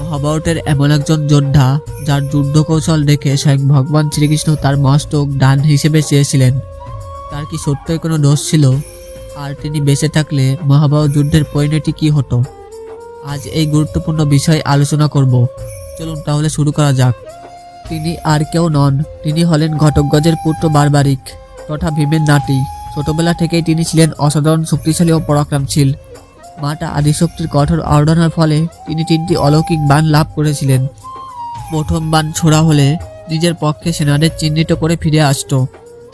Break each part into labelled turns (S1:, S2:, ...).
S1: মহাভারতের এমন একজন যোদ্ধা যার যুদ্ধ কৌশল দেখে স্বয়ং ভগবান শ্রীকৃষ্ণ তার মস্তক ডান হিসেবে চেয়েছিলেন। তার কি সত্যই কোনো দোষ ছিল? আর তিনি বেঁচে থাকলে মহাভারত যুদ্ধের পরিণতি কি হতো? আজ এই গুরুত্বপূর্ণ বিষয় আলোচনা করব। চলুন তাহলে শুরু করা যাক। তিনি আর কেউ নন, তিনি হলেন ঘটকগজের পুত্র বারবারিক, তথা ভীমের নাতি। ছোটবেলা থেকেই তিনি ছিলেন অসাধারণ শক্তিশালী ও পরাক্রমশীল। মাতা আদিশক্তির কঠোর আরাধনার ফলে তিনি তিনটি অলৌকিক বাণ লাভ করেছিলেন। প্রথম বান ছোড়া হলে নিজের পক্ষে সেনাদের চিহ্নিত করে ফিরে আসতো।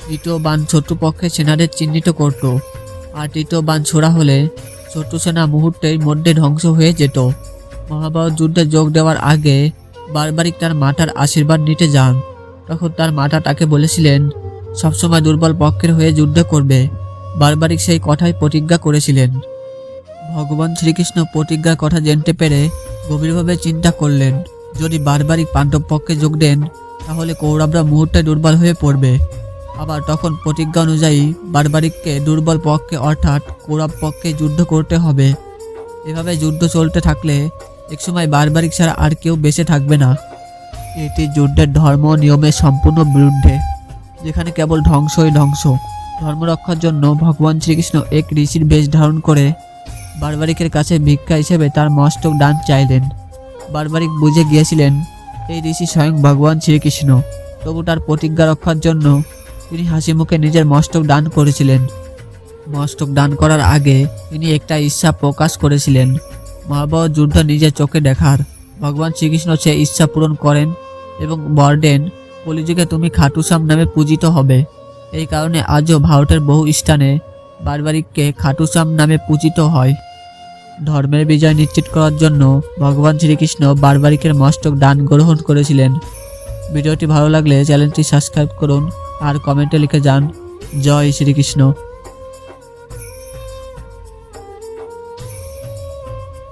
S1: দ্বিতীয় বান বাণ শত্রুপক্ষে সেনাদের চিহ্নিত করত। আর তৃতীয় বাণ ছোড়া হলে শত্রু সেনা মুহূর্তের মধ্যে ধ্বংস হয়ে যেত। মহাভারত যুদ্ধে যোগ দেওয়ার আগে বারবারিক তার মাতার আশীর্বাদ নিতে যান। তখন তার মাতা তাকে বলেছিলেন, সবসময় দুর্বল পক্ষের হয়ে যুদ্ধ করবে। বারবারিক সেই কথাই প্রতিজ্ঞা করেছিলেন। ভগবান শ্রীকৃষ্ণ প্রতিজ্ঞার কথা জানতে পেরে গভীরভাবে চিন্তা করলেন। যদি বারবারিক পাণ্ডব পক্ষে যোগ দেন, তাহলে কৌরবরা মুহূর্তে দুর্বল হয়ে পড়বে। আবার তখন প্রতিজ্ঞা অনুযায়ী বারবারিককে দুর্বল পক্ষে অর্থাৎ কৌরব পক্ষে যুদ্ধ করতে হবে। এভাবে যুদ্ধ চলতে থাকলে একসময় বারবারিক ছাড়া আর কেউ বেঁচে থাকবে না। এটি যুদ্ধের ধর্ম নিয়মের সম্পূর্ণ বিরুদ্ধে, যেখানে কেবল ধ্বংসই ধ্বংস। ধর্ম রক্ষার জন্য ভগবান শ্রীকৃষ্ণ এক ঋষির বেশ ধারণ করে বারবারিকের কাছে ভিক্ষা হিসেবে তার মস্তক দান চাইলেন। বারবারিক বুঝে গিয়েছিলেন, এই ঋষি স্বয়ং ভগবান শ্রীকৃষ্ণ। তবু তার প্রতিজ্ঞা রক্ষার জন্য তিনি হাসি মুখে নিজের মস্তক দান করেছিলেন। মস্তক দান করার আগে তিনি একটা ইচ্ছা প্রকাশ করেছিলেন, মহাভারত যুদ্ধ নিজের চোখে দেখার। ভগবান শ্রীকৃষ্ণ সে ইচ্ছা পূরণ করেন এবং বর্ডেন কলিযুগে তুমি খাটুশ্যাম নামে পূজিত হবে। এই কারণে আজও ভারতের বহু স্থানে বারবারিককে খাটুশ্যাম নামে পূজিত হয়। ধর্মের বিজয় নিশ্চিত করার জন্য ভগবান শ্রীকৃষ্ণ বারবারিকের মস্তক দান গ্রহণ করেছিলেন। ভিডিওটি ভালো লাগলে চ্যানেলটি সাবস্ক্রাইব করুন আর কমেন্টে লিখে যান, জয় শ্রীকৃষ্ণ।